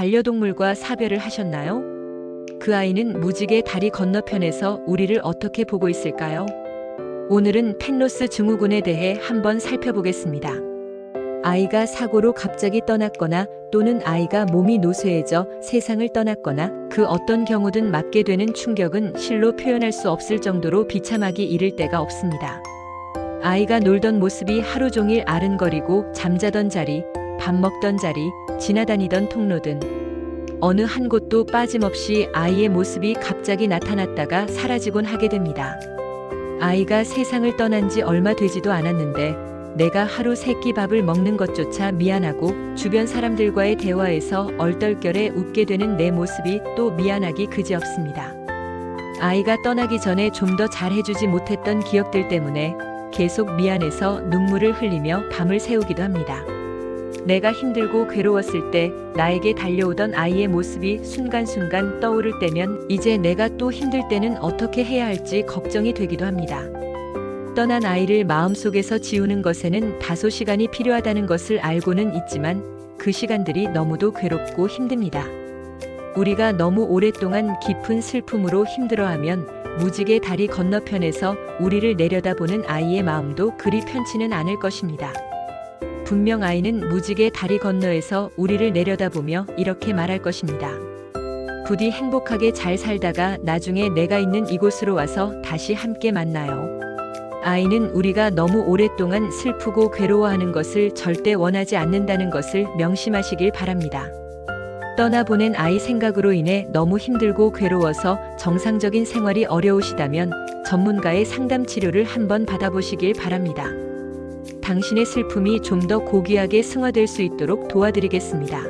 반려동물과 사별을 하셨나요? 그 아이는 무지개 다리 건너편에서 우리를 어떻게 보고 있을까요? 오늘은 펜로스 증후군에 대해 한번 살펴보겠습니다. 아이가 사고로 갑자기 떠났거나 또는 아이가 몸이 노쇠해져 세상을 떠났거나 그 어떤 경우든 맞게 되는 충격은 실로 표현할 수 없을 정도로 비참하기 이를 데가 없습니다. 아이가 놀던 모습이 하루 종일 아른거리고 잠자던 자리, 밥 먹던 자리, 지나다니던 통로든 어느 한 곳도 빠짐없이 아이의 모습이 갑자기 나타났다가 사라지곤 하게 됩니다. 아이가 세상을 떠난 지 얼마 되지도 않았는데 내가 하루 세 끼 밥을 먹는 것조차 미안하고 주변 사람들과의 대화에서 얼떨결에 웃게 되는 내 모습이 또 미안하기 그지없습니다. 아이가 떠나기 전에 좀 더 잘해주지 못했던 기억들 때문에 계속 미안해서 눈물을 흘리며 밤을 새우기도 합니다. 내가 힘들고 괴로웠을 때 나에게 달려오던 아이의 모습이 순간순간 떠오를 때면 이제 내가 또 힘들 때는 어떻게 해야 할지 걱정이 되기도 합니다. 떠난 아이를 마음속에서 지우는 것에는 다소 시간이 필요하다는 것을 알고는 있지만 그 시간들이 너무도 괴롭고 힘듭니다. 우리가 너무 오랫동안 깊은 슬픔으로 힘들어하면 무지개 다리 건너편에서 우리를 내려다보는 아이의 마음도 그리 편치는 않을 것입니다. 분명 아이는 무지개 다리 건너에서 우리를 내려다보며 이렇게 말할 것입니다. 부디 행복하게 잘 살다가 나중에 내가 있는 이곳으로 와서 다시 함께 만나요. 아이는 우리가 너무 오랫동안 슬프고 괴로워하는 것을 절대 원하지 않는다는 것을 명심하시길 바랍니다. 떠나보낸 아이 생각으로 인해 너무 힘들고 괴로워서 정상적인 생활이 어려우시다면 전문가의 상담 치료를 한번 받아보시길 바랍니다. 당신의 슬픔이 좀 더 고귀하게 승화될 수 있도록 도와드리겠습니다.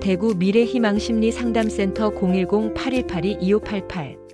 대구 미래희망심리 상담센터 010-8182-2588